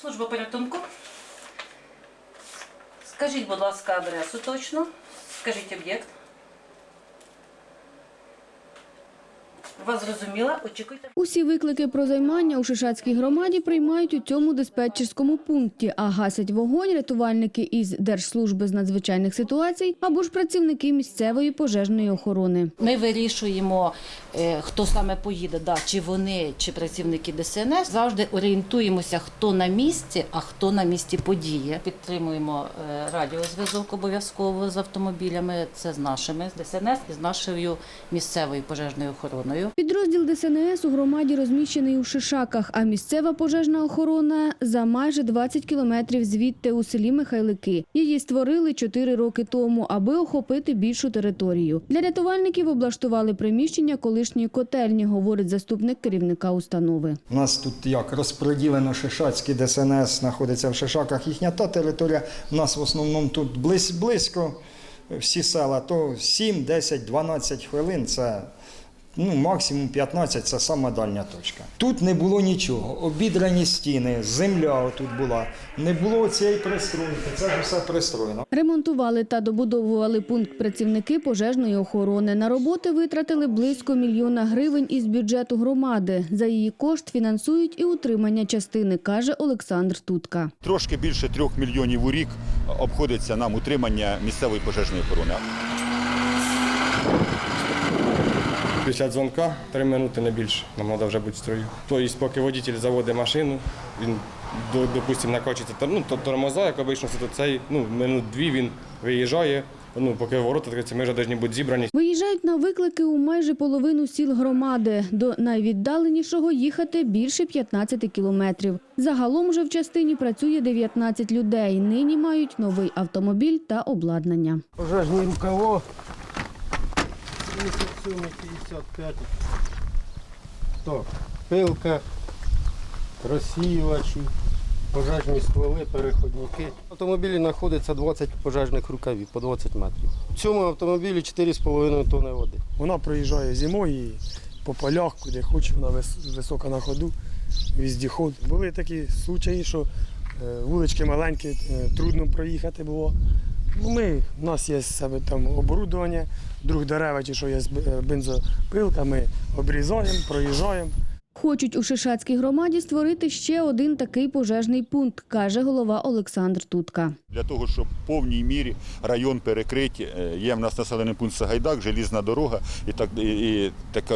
Служба порятунку. Скажіть, будь ласка, адресу точно. Скажіть об'єкт. Вас зрозуміла? Очікуйте. Усі виклики про займання у Шишацькій громаді приймають у цьому диспетчерському пункті, а гасять вогонь рятувальники із Держслужби з надзвичайних ситуацій або ж працівники місцевої пожежної охорони. Ми вирішуємо, е, хто саме поїде, да, чи вони, чи працівники ДСНС. Завжди орієнтуємося, хто на місці, а хто на місці події. Підтримуємо е, радіозв'язок обов'язково з автомобілями. Це з нашими з ДСНС і з нашою місцевою пожежною охороною. Підрозділ ДСНС у громаді розміщений у Шишаках, а місцева пожежна охорона за майже 20 кілометрів звідти у селі Михайлики. Її створили 4 роки тому, аби охопити більшу територію. Для рятувальників облаштували приміщення колишньої котельні, говорить заступник керівника установи. У нас тут як розподілено Шишацький ДСНС знаходиться в Шишаках. Їхня та територія. У нас в основному тут близько. всі села, то 7, 10, 12 хвилин це ну, максимум 15 це сама дальня точка. Тут не було нічого. Обідрані стіни, земля тут була. Не було цієї пристройки, це ж все пристроєно. Ремонтували та добудовували пункт працівники пожежної охорони. На роботи витратили близько мільйона гривень із бюджету громади. За її кошт фінансують і утримання частини, каже Олександр Тутка. Трошки більше трьох мільйонів у рік обходиться нам утримання місцевої пожежної охорони. Після дзвонка три минути не більше. Нам треба вже бути в строю. Тобто, поки водій заводить машину, він допустимо накочиться ну, тормоза, як обично, то цей ну минут дві він виїжджає. Ну, поки ворота ми вже повинні бути зібрані. Виїжджають на виклики у майже половину сіл громади. До найвіддаленішого їхати більше 15 кілометрів. Загалом вже в частині працює 19 людей. Нині мають новий автомобіль та обладнання. Вже ж 57, 55. Так, пилка, розсіювачі, пожежні стволи, переходники. В автомобілі знаходиться 20 пожежних рукавів по 20 метрів. В цьому автомобілі 4,5 тонни води. Вона проїжджає зимою і по полях, куди хоче, вона висока на ходу, віздіход. Були такі случаї, що е, вулички маленькі, е, трудно проїхати було. Ну, ми, у нас є себе там оборудовання, друг дерева, чи що є е, бензопилка, ми обрізаємо, проїжджаємо. Хочуть у Шишацькій громаді створити ще один такий пожежний пункт, каже голова Олександр Тутка. Для того, щоб в повній мірі район перекрити, е, є в нас населений пункт Сагайдак, желізна дорога і так і, така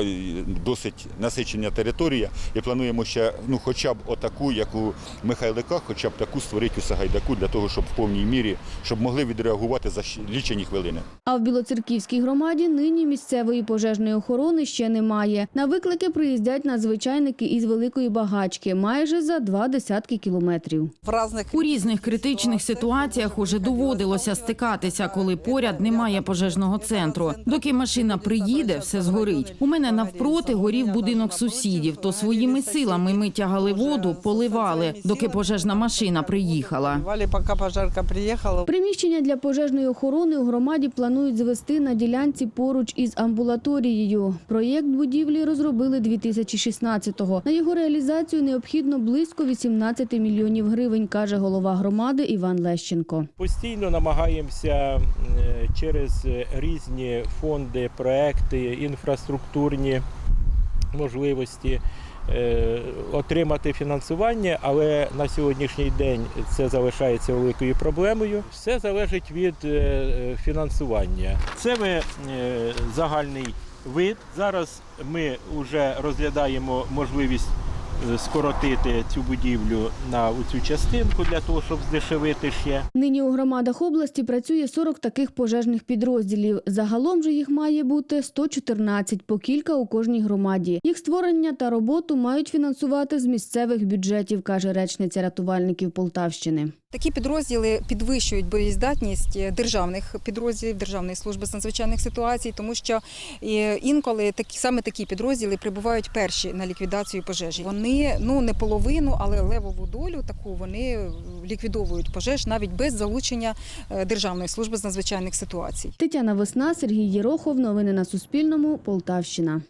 досить насичення територія. І плануємо ще ну, хоча б отаку, як у Михайликах, хоча б таку створити у Сагайдаку, для того, щоб в повній мірі щоб могли відреагувати за лічені хвилини. А в Білоцерківській громаді нині місцевої пожежної охорони ще немає. На виклики приїздять надзвичайники із Великої Багачки майже за два десятки кілометрів. У різних критичних ситуаціях уже доводилося стикатися, коли поряд немає пожежного центру. Доки машина приїде, все згорить. У мене навпроти горів будинок сусідів. То своїми силами ми тягали воду, поливали, доки пожежна машина приїхала. Приміщення для пожежної охорони у громаді планують звести на ділянці поруч із амбулаторією. Проєкт будівлі розробили 2016-го. На його реалізацію необхідно близько 18 мільйонів гривень, каже голова громади Іван Лещенко. Постійно намагаємося е, через різні фонди, проекти, інфраструктурні можливості е, отримати фінансування, але на сьогоднішній день це залишається великою проблемою. Все залежить від е, фінансування. Це ми загальний вид. Зараз ми вже розглядаємо можливість е, скоротити цю будівлю на цю частинку для того, щоб здешевити ще. Нині у громадах області працює 40 таких пожежних підрозділів. Загалом же їх має бути 114, по кілька у кожній громаді. Їх створення та роботу мають фінансувати з місцевих бюджетів, каже речниця рятувальників Полтавщини. Такі підрозділи підвищують боєздатність державних підрозділів Державної служби з надзвичайних ситуацій, тому що е, інколи такі саме такі підрозділи прибувають перші на ліквідацію пожежі. Вони ну не половину, але левову долю таку вони ліквідовують пожеж навіть без залучення е, Державної служби з надзвичайних ситуацій. Тетяна Весна, Сергій Єрохов. Новини на Суспільному. Полтавщина.